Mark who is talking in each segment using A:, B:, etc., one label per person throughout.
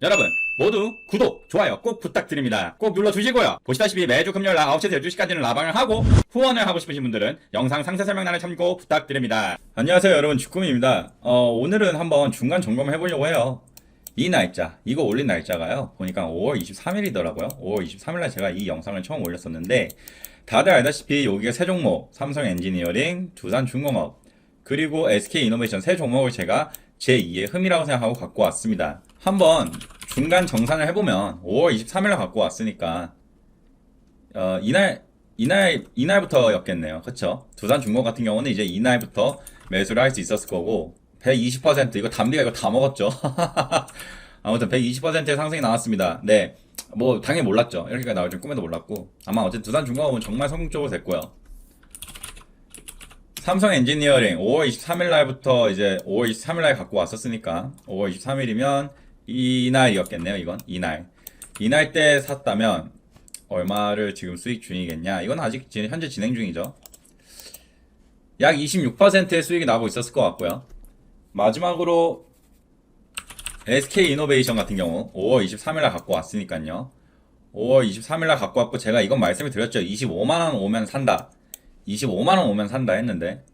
A: 여러분 모두 구독, 좋아요 꼭 부탁드립니다. 꼭 눌러주시고요. 보시다시피 매주 금요일 날 9시에서 12시까지는 라방을 하고 후원을 하고 싶으신 분들은 영상 상세 설명란을 참고 부탁드립니다. 안녕하세요 여러분 주꾸미입니다. 어, 오늘은 한번 중간 점검을 해보려고 해요. 이 날짜, 이거 올린 날짜가요. 보니까 5월 23일이더라고요. 5월 23일 날 제가 이 영상을 처음 올렸었는데 다들 알다시피 여기가 세 종목, 삼성 엔지니어링, 두산 중공업, 그리고 SK 이노베이션 세 종목을 제가 제2의 흠이라고 생각하고 갖고 왔습니다. 한번 중간 정산을 해보면 5월 23일 날 갖고 왔으니까 어, 이날 이날 이날부터였겠네요. 그쵸? 두산 중공 같은 경우는 이제 이날부터 매수를 할 수 있었을 거고 120% 이거 담비가 이거 다 먹었죠. 아무튼 120%의 상승이 나왔습니다. 네. 뭐 당연히 몰랐죠. 이렇게까지 나올 줄 꿈에도 몰랐고 아마 어쨌든 두산 중공업은 정말 성공적으로 됐고요. 삼성 엔지니어링 5월 23일 날부터 이제 5월 23일 날 갖고 왔었으니까 5월 23일이면 이날이었겠네요. 이건 이날. 이날 때 샀다면 얼마를 지금 수익 중이겠냐? 이건 아직 지- 현재 진행 중이죠. 약 26%의 수익이 나고 있었을 것 같고요. 마지막으로 SK 이노베이션 같은 경우 5월 23일 날 갖고 왔으니까요. 5월 23일 날 갖고 왔고 제가 이건 말씀을 드렸죠. 25만 원 오면 산다. 25만 원 오면 산다 했는데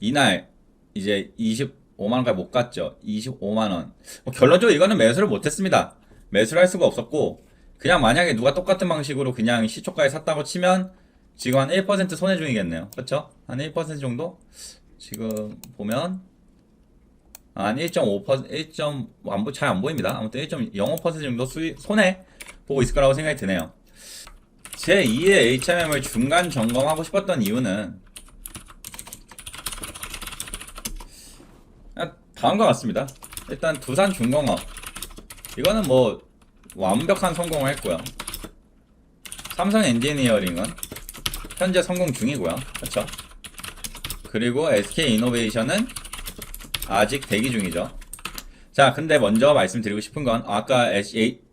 A: 이날 이제 25만 원까지 못 갔죠. 25만 원. 뭐 결론적으로 이거는 매수를 못 했습니다. 매수를 할 수가 없었고 그냥 만약에 누가 똑같은 방식으로 그냥 시초가에 샀다고 치면 지금 한 1% 손해 중이겠네요. 그렇죠? 한 1% 정도? 지금 보면 한 1.5% 1. 잘안 보입니다. 아무튼 1.05% 정도 수익 손해 보고 있을 거라고 생각이 드네요. 제 2의 HMM을 중간 점검하고 싶었던 이유는 그냥 다음과 같습니다. 일단 두산 중공업 이거는 뭐 완벽한 성공을 했고요. 삼성 엔지니어링은 현재 성공 중이고요. 그렇죠? 그리고 SK 이노베이션은 아직 대기 중이죠. 자, 근데 먼저 말씀드리고 싶은 건 아까 SH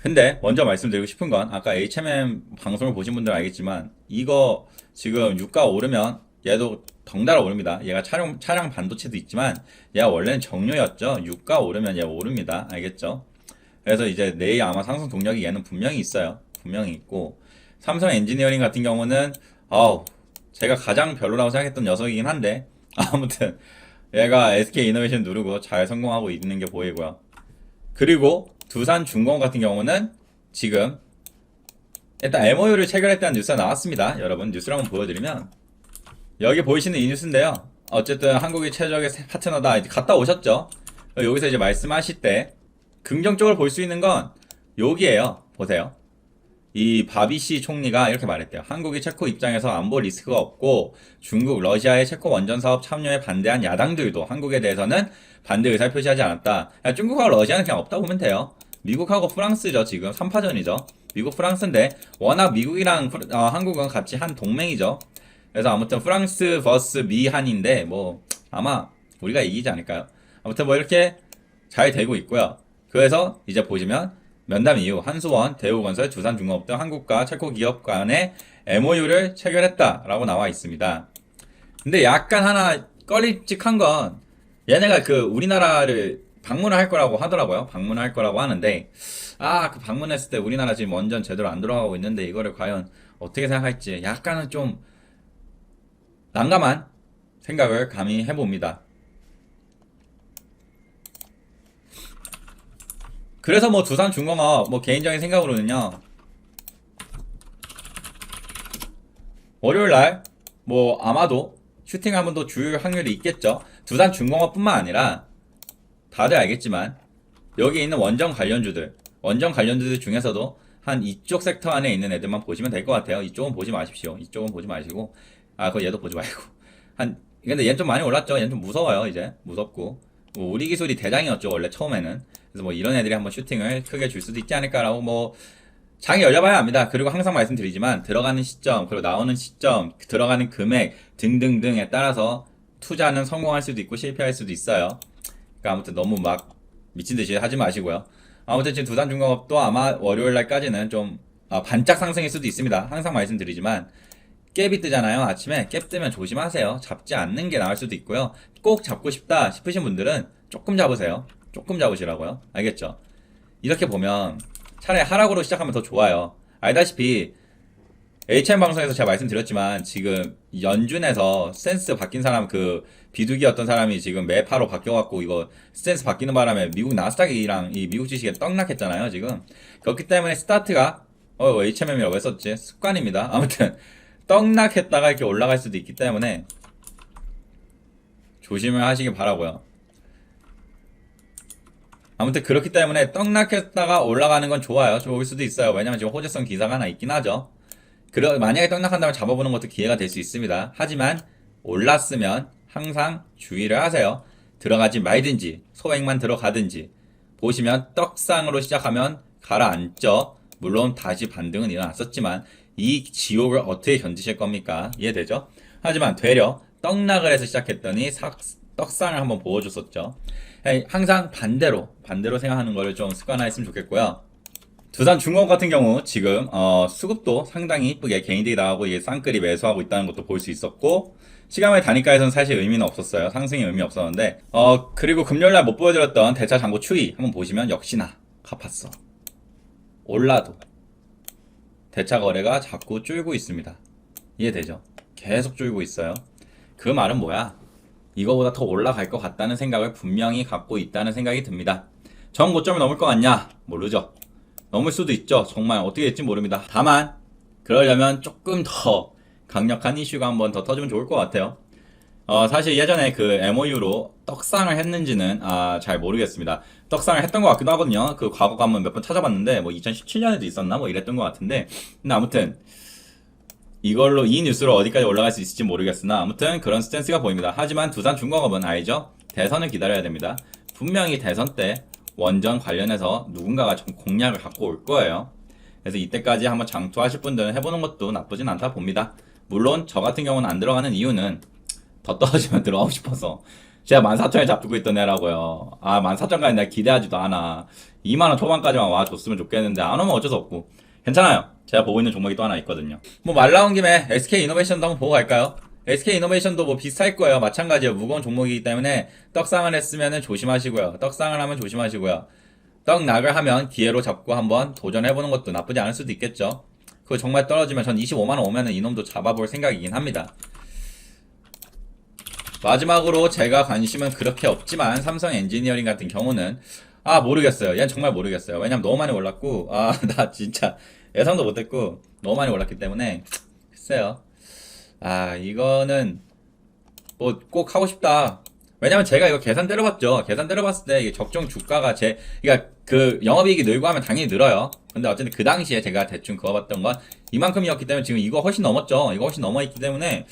A: 근데 먼저 말씀드리고 싶은 건 아까 HMM 방송을 보신 분들 알겠지만 이거 지금 유가 오르면 얘도 덩달아 오릅니다. 얘가 차량 차량 반도체도 있지만 얘가 원래는 정료였죠. 유가 오르면 얘 오릅니다. 알겠죠? 그래서 이제 내일 아마 상승 동력이 얘는 분명히 있어요. 분명히 있고 삼성 엔지니어링 같은 경우는 아우 제가 가장 별로라고 생각했던 녀석이긴 한데 아무튼 얘가 SK 이노베이션 누르고 잘 성공하고 있는 게 보이고요. 그리고 두산 중공 같은 경우는 지금 일단 MOU를 체결했다는 뉴스가 나왔습니다. 여러분 뉴스를 한번 보여드리면 여기 보이시는 이 뉴스인데요. 어쨌든 한국이 최적의 파트너다. 이제 갔다 오셨죠. 여기서 이제 말씀하실 때 긍정적으로 볼 수 있는 건 여기에요. 보세요. 이 바비시 총리가 이렇게 말했대요. 한국이 체코 입장에서 안보 리스크가 없고 중국, 러시아의 체코 원전 사업 참여에 반대한 야당들도 한국에 대해서는 반대 의사를 표시하지 않았다. 야, 중국하고 러시아는 그냥 없다 보면 돼요. 미국하고 프랑스죠. 지금 3파전이죠. 미국, 프랑스인데 워낙 미국이랑 어, 한국은 같이 한 동맹이죠. 그래서 아무튼 프랑스 vs 미한인데 뭐 아마 우리가 이기지 않을까요? 아무튼 뭐 이렇게 잘 되고 있고요. 그래서 이제 보시면 면담 이후 한수원, 대우건설, 두산중공업 등 한국과 체코 기업 간의 MOU를 체결했다라고 나와 있습니다. 근데 약간 하나 꺼림칙한 건 얘네가 그 우리나라를 방문을 할 거라고 하더라고요. 방문을 할 거라고 하는데 아 그 방문했을 때 우리나라 지금 원전 제대로 안 돌아가고 있는데 이거를 과연 어떻게 생각할지 약간은 좀 난감한 생각을 감히 해봅니다. 그래서 뭐 두산 중공업 뭐 개인적인 생각으로는요. 월요일 날 뭐 아마도 슈팅 한번 더줄 확률이 있겠죠. 두산 중공업뿐만 아니라 다들 알겠지만 여기 있는 원전 관련주들, 원전 관련주들 중에서도 한 이쪽 섹터 안에 있는 애들만 보시면 될 것 같아요. 이쪽은 보지 마십시오. 이쪽은 보지 마시고 아, 그 얘도 보지 말고 한 근데 얘는 좀 많이 올랐죠. 얘는 좀 무서워요. 이제 무섭고 뭐 우리 기술이 대장이었죠 원래 처음에는. 그래서 뭐 이런 애들이 한번 슈팅을 크게 줄 수도 있지 않을까라고 뭐 장이 열려봐야 합니다. 그리고 항상 말씀드리지만 들어가는 시점 그리고 나오는 시점 들어가는 금액 등등등에 따라서 투자는 성공할 수도 있고 실패할 수도 있어요. 그러니까 아무튼 너무 막 미친 듯이 하지 마시고요. 아무튼 지금 두산 중공업도 아마 월요일 날까지는 좀 아, 반짝 상승일 수도 있습니다. 항상 말씀드리지만 갭이 뜨잖아요. 아침에 갭 뜨면 조심하세요. 잡지 않는 게 나을 수도 있고요. 꼭 잡고 싶다 싶으신 분들은 조금 잡으세요. 조금 잡으시라고요. 알겠죠? 이렇게 보면 차라리 하락으로 시작하면 더 좋아요. 알다시피 HM 방송에서 제가 말씀드렸지만 지금 연준에서 센스 바뀐 사람 그 비둘기였던 사람이 지금 매파로 바뀌어갖고 이거 센스 바뀌는 바람에 미국 나스닥이랑 이 미국 주식에 떡락했잖아요 지금 그렇기 때문에 스타트가 어 HMM이라고 했었지 습관입니다 아무튼 떡락했다가 이렇게 올라갈 수도 있기 때문에 조심을 하시기 바라고요 아무튼 그렇기 때문에 떡락했다가 올라가는 건 좋아요 좋을 수도 있어요 왜냐면 지금 호재성 기사가 하나 있긴 하죠 그러 만약에 떡락한다면 잡아보는 것도 기회가 될 수 있습니다. 하지만 올랐으면 항상 주의를 하세요. 들어가지 말든지 소액만 들어가든지 보시면 떡상으로 시작하면 가라앉죠. 물론 다시 반등은 일어났었지만 이 지옥을 어떻게 견디실 겁니까? 이해되죠? 하지만 되려 떡락을 해서 시작했더니 삭- 떡상을 한번 보여줬었죠. 항상 반대로 반대로 생각하는 거를 좀 습관화했으면 좋겠고요. 두산 중공업 같은 경우 지금 어, 수급도 상당히 이쁘게 개인들이 나가고 이게 쌍끌이 매수하고 있다는 것도 볼 수 있었고 시간의 단위가에서는 사실 의미는 없었어요. 상승이 의미 없었는데 어 그리고 금요일날 못 보여드렸던 대차 잔고 추이 한번 보시면 역시나 갚았어. 올라도 대차 거래가 자꾸 줄고 있습니다. 이해되죠? 계속 줄고 있어요. 그 말은 뭐야? 이거보다 더 올라갈 것 같다는 생각을 분명히 갖고 있다는 생각이 듭니다. 전 고점이 넘을 것 같냐? 모르죠. 넘을 수도 있죠. 정말 어떻게 될지 모릅니다. 다만 그러려면 조금 더 강력한 이슈가 한 번 더 터지면 좋을 것 같아요. 어, 사실 예전에 그 MOU로 떡상을 했는지는 아, 잘 모르겠습니다. 떡상을 했던 것 같기도 하거든요. 그 과거 한번 몇 번 찾아봤는데 뭐 2017년에도 있었나 뭐 이랬던 것 같은데 근데 아무튼 이걸로 이 뉴스로 어디까지 올라갈 수 있을지 모르겠으나 아무튼 그런 스탠스가 보입니다. 하지만 두산 중공업은 알죠? 대선을 기다려야 됩니다. 분명히 대선 때 원전 관련해서 누군가가 좀 공략을 갖고 올 거예요. 그래서 이때까지 한번 장투하실 분들은 해보는 것도 나쁘진 않다 봅니다. 물론 저 같은 경우는 안 들어가는 이유는 더 떨어지면 들어가고 싶어서 제가 14,000에 잡고 있던 애라고요. 아 14,000까지 내가 기대하지도 않아. 2만원 초반까지만 와줬으면 좋겠는데 안 오면 어쩔 수 없고 괜찮아요. 제가 보고 있는 종목이 또 하나 있거든요. 뭐 말 나온 김에 SK 이노베이션도 한번 보고 갈까요? SK 이노베이션도 뭐 비슷할 거예요. 마찬가지예요. 무거운 종목이기 때문에 떡상을 했으면 조심하시고요. 떡상을 하면 조심하시고요. 떡락을 하면 기회로 잡고 한번 도전해보는 것도 나쁘지 않을 수도 있겠죠. 그거 정말 떨어지면 전 25만원 오면은 이놈도 잡아볼 생각이긴 합니다. 마지막으로 제가 관심은 그렇게 없지만 삼성 엔지니어링 같은 경우는 아 모르겠어요. 얘는 정말 모르겠어요. 왜냐면 너무 많이 올랐고 아 나 진짜 예상도 못했고 너무 많이 올랐기 때문에 글쎄요. 아 이거는 뭐 꼭 하고 싶다. 왜냐면 제가 이거 계산 때려봤죠. 계산 때려봤을 때 이게 적정 주가가 제 그러니까 그 영업이익이 늘고 하면 당연히 늘어요. 근데 어쨌든 그 당시에 제가 대충 그어봤던 건 이만큼이었기 때문에 지금 이거 훨씬 넘었죠. 이거 훨씬 넘어 있기 때문에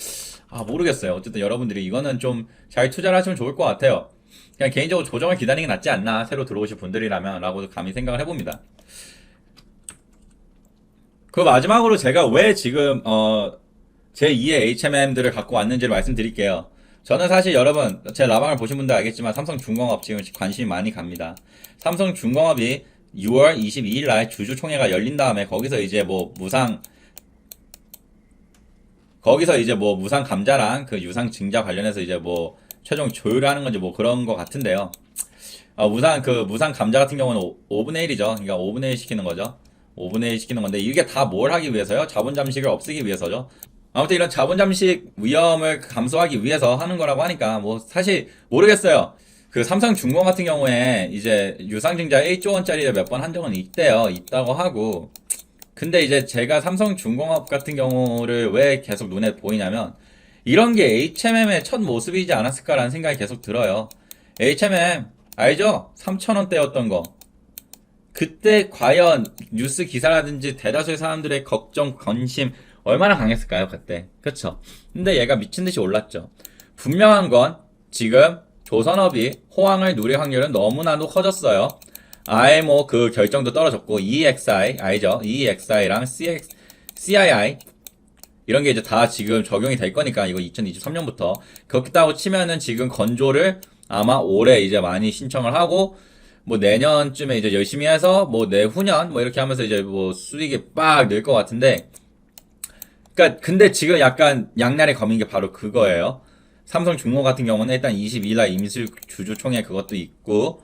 A: 아 모르겠어요. 어쨌든 여러분들이 이거는 좀 잘 투자를 하시면 좋을 것 같아요. 그냥 개인적으로 조정을 기다리는 게 낫지 않나 새로 들어오실 분들이라면 라고 감히 생각을 해봅니다. 그 마지막으로 제가 왜 지금 어 제 2의 HMM들을 갖고 왔는지를 말씀드릴게요. 저는 사실 여러분 제 라방을 보신 분들 알겠지만 삼성 중공업 지금 관심이 많이 갑니다. 삼성 중공업이 6월 22일 날 주주총회가 열린 다음에 거기서 이제 뭐 무상 거기서 이제 뭐 무상 감자랑 그 유상 증자 관련해서 이제 뭐 최종 조율을 하는 건지 뭐 그런 거 같은데요. 어, 무상 그 무상 감자 같은 경우는 5, 분의 1이죠. 그러니까 5분의 1 시키는 거죠. 5분의 1 시키는 건데 이게 다 뭘 하기 위해서요? 자본 잠식을 없애기 위해서죠. 아무튼 이런 자본 잠식 위험을 감소하기 위해서 하는 거라고 하니까 뭐 사실 모르겠어요. 그 삼성중공 같은 경우에 이제 유상증자 1조 원짜리를 몇 번 한 적은 있대요. 있다고 하고 근데 이제 제가 삼성중공업 같은 경우를 왜 계속 눈에 보이냐면 이런 게 HMM의 첫 모습이지 않았을까라는 생각이 계속 들어요. HMM 알죠? 3,000원대였던 거. 그때 과연 뉴스 기사라든지 대다수의 사람들의 걱정, 관심 얼마나 강했을까요, 그때? 그쵸? 근데 얘가 미친 듯이 올랐죠. 분명한 건 지금 조선업이 호황을 누릴 확률은 너무나도 커졌어요. 아예 뭐그 결정도 떨어졌고 EXI 알죠? EXI랑 CX, CII 이런 게 이제 다 지금 적용이 될 거니까 이거 2023년부터 그렇다고 치면은 지금 건조를 아마 올해 이제 많이 신청을 하고 뭐 내년쯤에 이제 열심히 해서 뭐 내후년 뭐 이렇게 하면서 이제 뭐 수익이 빡 늘 것 같은데 그러니까 근데 지금 약간 양날의 검인 게 바로 그거예요. 삼성 중공 같은 경우는 일단 22일 날 임실 주주총회 그것도 있고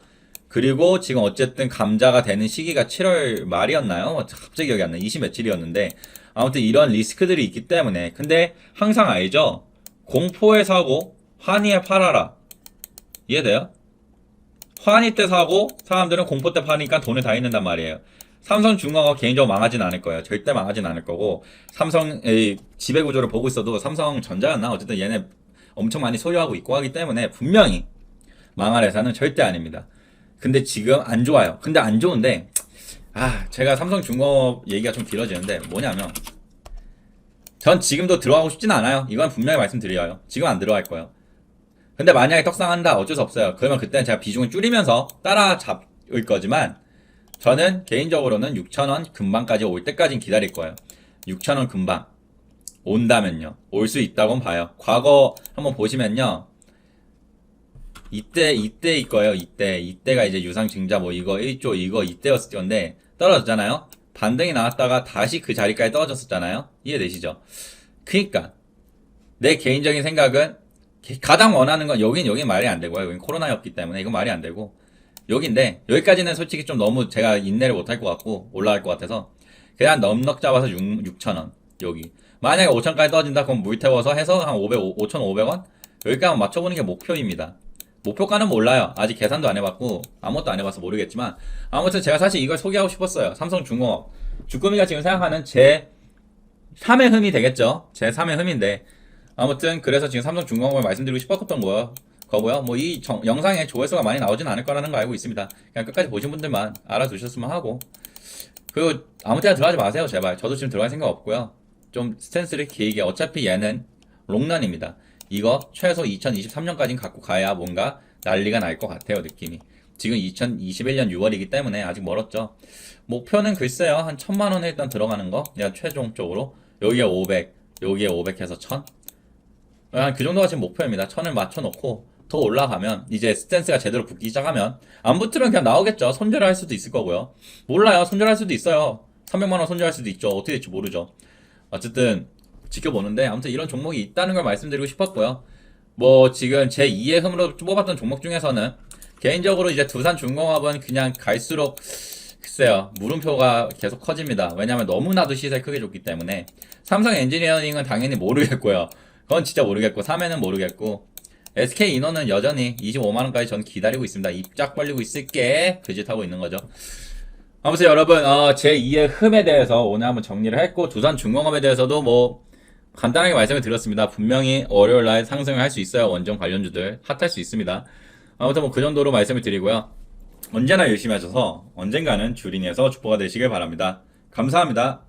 A: 그리고 지금 어쨌든 감자가 되는 시기가 7월 말이었나요? 갑자기 기억이 안 나. 20 며칠이었는데 아무튼 이런 리스크들이 있기 때문에 근데 항상 알죠? 공포에 사고 환희에 팔아라. 이해돼요? 환희 때 사고 사람들은 공포 때 파니까 돈을 다 잃는단 말이에요. 삼성중공업 개인적으로 망하진 않을 거예요. 절대 망하진 않을 거고 삼성의 지배 구조를 보고 있어도 삼성 전자였나 어쨌든 얘네 엄청 많이 소유하고 있고 하기 때문에 분명히 망할 회사는 절대 아닙니다. 근데 지금 안 좋아요. 근데 안 좋은데 아 제가 삼성 중공업 얘기가 좀 길어지는데 뭐냐면 전 지금도 들어가고 싶진 않아요. 이건 분명히 말씀드려요. 지금 안 들어갈 거예요. 근데 만약에 떡상한다 어쩔 수 없어요. 그러면 그때는 제가 비중을 줄이면서 따라잡을 거지만 저는 개인적으로는 6,000원 금방까지 올 때까진 기다릴 거예요. 6,000원 금방 온다면요. 올 수 있다고 봐요. 과거 한번 보시면요. 이때 이때일 거예요. 이때 이때가 이제 유상증자 뭐 이거 1조 이거 이때였을 건데 떨어졌잖아요. 반등이 나왔다가 다시 그 자리까지 떨어졌었잖아요. 이해되시죠? 그니까 내 개인적인 생각은 가장 원하는 건 여긴 여긴 말이 안 되고요. 여긴 코로나였기 때문에 이건 말이 안 되고 여긴데 여기까지는 솔직히 좀 너무 제가 인내를 못할 것 같고 올라갈 것 같아서 그냥 넉넉 잡아서 6, 6,000원 여기 만약에 5,000까지 떨어진다 그럼 물 태워서 해서 한 500, 5,500원 여기까지 맞춰보는 게 목표입니다. 목표가는 몰라요. 아직 계산도 안 해봤고 아무것도 안 해봐서 모르겠지만 아무튼 제가 사실 이걸 소개하고 싶었어요. 삼성중공업 주꾸미가 지금 생각하는 제 3의 흠이 되겠죠. 제 3의 흠인데 아무튼 그래서 지금 삼성중공업을 말씀드리고 싶었던 거요. 거고요. 뭐 이 영상에 조회수가 많이 나오진 않을 거라는 거 알고 있습니다. 그냥 끝까지 보신 분들만 알아두셨으면 하고 그리고 아무 때나 들어가지 마세요 제발. 저도 지금 들어갈 생각 없고요. 좀 스탠스를 길게 어차피 얘는 롱런입니다. 이거 최소 2023년까지는 갖고 가야 뭔가 난리가 날 것 같아요 느낌이. 지금 2021년 6월이기 때문에 아직 멀었죠. 목표는 글쎄요 한 천만 원에 일단 들어가는 거. 야 최종적으로 여기에 500, 여기에 500 해서 1000. 한 그 정도가 지금 목표입니다. 1000을 맞춰놓고 더 올라가면 이제 스탠스가 제대로 붙기 시작하면 안 붙으면 그냥 나오겠죠. 손절을 할 수도 있을 거고요. 몰라요. 손절할 수도 있어요. 300만 원 손절할 수도 있죠. 어떻게 될지 모르죠. 어쨌든 지켜보는데 아무튼 이런 종목이 있다는 걸 말씀드리고 싶었고요. 뭐 지금 제 2의 흠으로 뽑았던 종목 중에서는 개인적으로 이제 두산 중공업은 그냥 갈수록 글쎄요 물음표가 계속 커집니다. 왜냐하면 너무나도 시세 크게 줬기 때문에 삼성 엔지니어링은 당연히 모르겠고요. 그건 진짜 모르겠고 3회는 모르겠고 SK 인원은 여전히 25만 원까지 전 기다리고 있습니다. 입 쫙 벌리고 있을게 그짓 하고 있는 거죠. 아무튼 여러분 어, 제 2의 흠에 대해서 오늘 한번 정리를 했고 두산 중공업에 대해서도 뭐 간단하게 말씀을 드렸습니다. 분명히 월요일 날 상승을 할 수 있어요. 원전 관련주들 핫할 수 있습니다. 아무튼 뭐 그 정도로 말씀을 드리고요. 언제나 열심히 하셔서 언젠가는 주린에서 주포가 되시길 바랍니다. 감사합니다.